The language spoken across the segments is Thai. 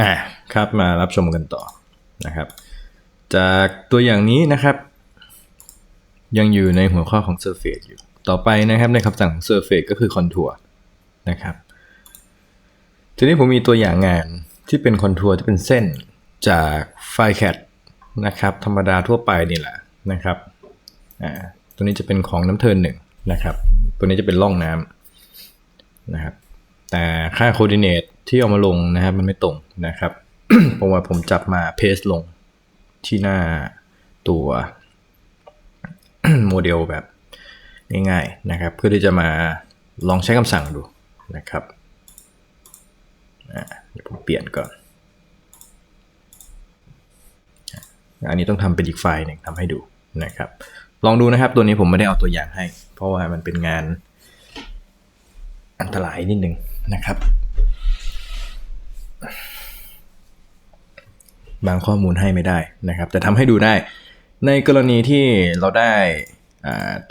อ่าครับมารับชมกันต่อนะครับ จากตัวอย่างนี้นะครับ ยังอยู่ในหัวข้อของ surface อยู่ ต่อไปนะครับในคำสั่งของ surface ก็คือ contour นะครับ ทีนี้ผมมีตัวอย่างงานที่เป็นคอนทัวร์ที่เป็นเส้นจากไฟล์ CAD นะครับธรรมดาทั่วไปนี่แหละนะครับอ่าตัวนี้จะเป็นของน้ำเทินหนึ่งนะครับ ตัวนี้จะเป็นร่องน้ำนะครับ แต่ค่าโคดิเนตที่เอามาลงนะครับมันไม่ตรงนะครับเพราะว่าผมจับมาเพสลงที่หน้าตัวโมเดลแบบง่ายๆนะครับ เพื่อที่จะมาลองใช้คำสั่งดูนะครับเดี๋ยวผมเปลี่ยนก่อน อันนี้ต้องทำเป็นอีกไฟล์หนึ่งทำให้ดูนะครับ ลองดูนะครับตัวนี้ผมไม่ได้เอาตัวอย่างให้ เพราะว่ามันเป็นงานอันตรายนิดนึง นะครับ บางข้อมูลให้ไม่ได้นะครับ แต่ทำให้ดูได้ ในกรณีที่เราได้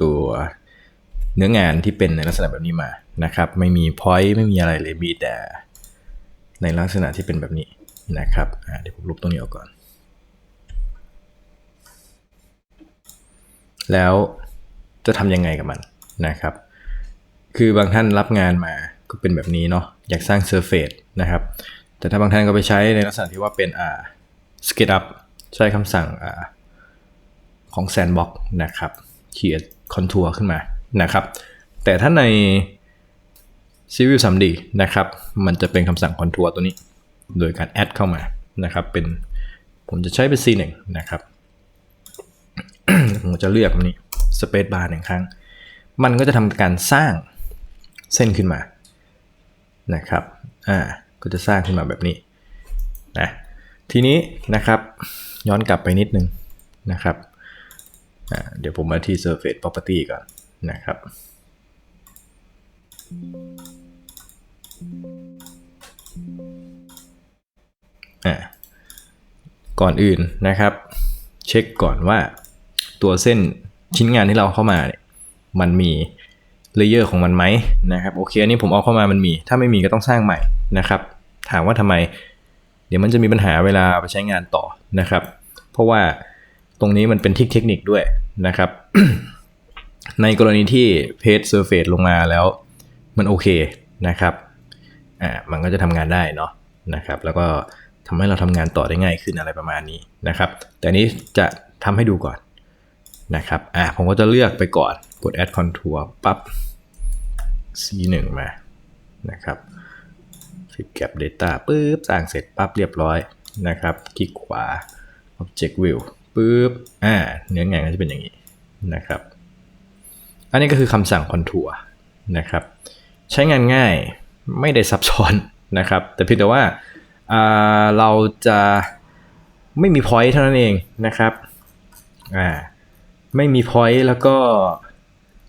ตัวเนื้องานที่เป็นในลักษณะแบบนี้มานะครับ ไม่มี point ไม่มีอะไรเลยมีแต่ในลักษณะที่เป็นแบบนี้นะครับเดี๋ยวผมลบตรงนี้ออกก่อน แล้วจะทำยังไงกับมันนะครับ คือบางท่านรับงานมา ก็เป็นแบบนี้เนาะอยากสร้างเซอร์เฟซนะครับ แต่ถ้าบางท่านก็ไปใช้ในลักษณะที่ว่าเป็นอ่าสเกตอัพใช้คำสั่งอ่าของ Sandbox นะครับเขียนคอนทัวร์ขึ้นมานะครับ แต่ถ้าใน Civil 3D นะครับ มันจะเป็นคำสั่งคอนทัวร์ตัวนี้ โดยการแอดเข้ามานะครับ เป็นผมจะใช้เป็น C1 นะครับ ผมจะเลือกนี่ Space Bar หนึ่งครั้ง มันก็จะทำการสร้างเส้นขึ้นมา นะครับ อ่า ก็จะสร้างขึ้นมาแบบนี้นะ ทีนี้นะครับย้อนกลับไปนิดนึงนะครับ อ่า เดี๋ยวผมมาที่ Surface Property ก่อนนะครับ อ่า ก่อนอื่นนะครับ เช็คก่อนว่าตัวเส้นชิ้นงานที่เราเข้ามาเนี่ยมันมี เลเยอร์ของมันไหมนะครับโอเคอันนี้ผมเอาเข้ามามันมี ถ้าไม่มีก็ต้องสร้างใหม่นะครับ ถามว่าทำไม เดี๋ยวมันจะมีปัญหาเวลาไปใช้งานต่อนะครับ เพราะว่าตรงนี้มันเป็นทิกเทคนิคด้วยนะครับ ในกรณีที่เพจเซอร์เฟซลงมาแล้วมันโอเคนะครับอ่ามันก็จะทำงานได้เนาะนะครับ แล้วก็ทำให้เราทำงานต่อได้ง่ายขึ้นอะไรประมาณนี้นะครับ แต่อันนี้จะทำให้ดูก่อน นะครับอะผมก็จะเลือกไปก่อนกด add contour ปั๊บ C1 มานะครับ flip cap data ปุ๊บสร้างเสร็จปั๊บเรียบร้อยนะครับ คลิกขวา object view ปุ๊บอ่าเนื้องานก็จะเป็นอย่างนี้นะครับ อันนี้ก็คือคำสั่ง contour นะครับ ใช้งานง่ายไม่ได้ซับซ้อนนะครับ แต่เพียงแต่ว่าอ่าเราจะไม่มี point เท่านั้นเองนะครับอ่า ไม่มี point แล้วก็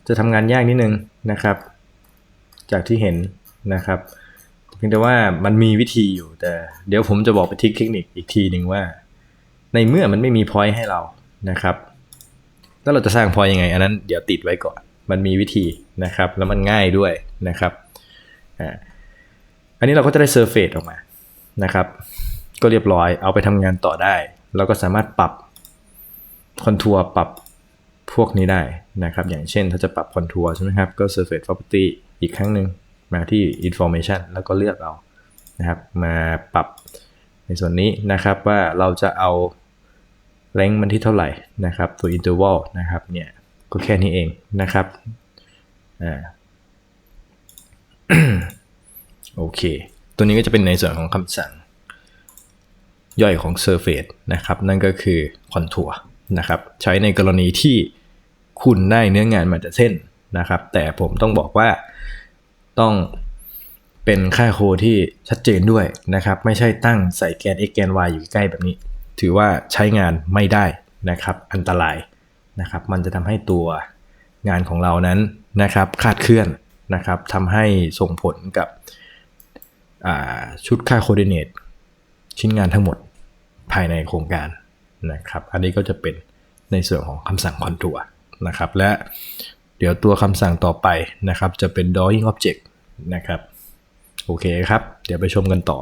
จะทำงานยากนิดนึงนะครับ จากที่เห็นนะครับเพียงแต่ว่ามันมีวิธีอยู่แต่ เดี๋ยวผมจะบอกไปทิคเทคนิคอีกทีหนึ่งว่า ในเมื่อมันไม่มี point ให้เรานะครับ แล้วเราจะสร้าง point ยังไง อันนั้นเดี๋ยวติดไว้ก่อน มันมีวิธีนะครับ แล้วมันง่ายด้วยนะครับอ่าอันนี้เราก็จะได้ surface ออกมานะครับ ก็เรียบร้อยเอาไปทำงานต่อได้ เราก็สามารถปรับคอนทัวร์ปรับ พวกนี้ได้นะครับ อย่างเช่นถ้าจะปรับคอนทัวร์ใช่ไหมครับ ก็ surface property อีกครั้งหนึ่งมาที่ information แล้วก็เลือกเอานะครับ มาปรับในส่วนนี้นะครับว่าเราจะเอาแรงมันที่เท่าไหร่นะครับ ตัว interval นะครับเนี่ยก็แค่นี้เองนะครับอ่าโอเค ตัวนี้ก็จะเป็นในส่วนของคำสั่ง ย่อยของ Surface นะครับ นั่นก็คือ Contour นะครับ ใช้ในกรณีที่ คุณได้เนื้องานมาจากเส้นนะครับ แต่ผมต้องบอกว่าต้องเป็นค่าโคที่ชัดเจนด้วยนะครับ ไม่ใช่ตั้งใส่แกน x แกน y อยู่ใกล้แบบนี้ ถือว่าใช้งานไม่ได้นะครับ อันตรายนะครับ มันจะทำให้ตัวงานของเรานั้นนะครับคลาดเคลื่อนนะครับทำให้ส่งผลกับชุดค่าโคดิเนตชิ้นงานทั้งหมดภายในโครงการนะครับ อันนี้ก็จะเป็นในส่วนของคำสั่งคอนทัว นะครับ และเดี๋ยวตัวคำสั่งต่อไปนะครับ จะเป็น drawing object นะครับ โอเคครับ เดี๋ยวไปชมกันต่อ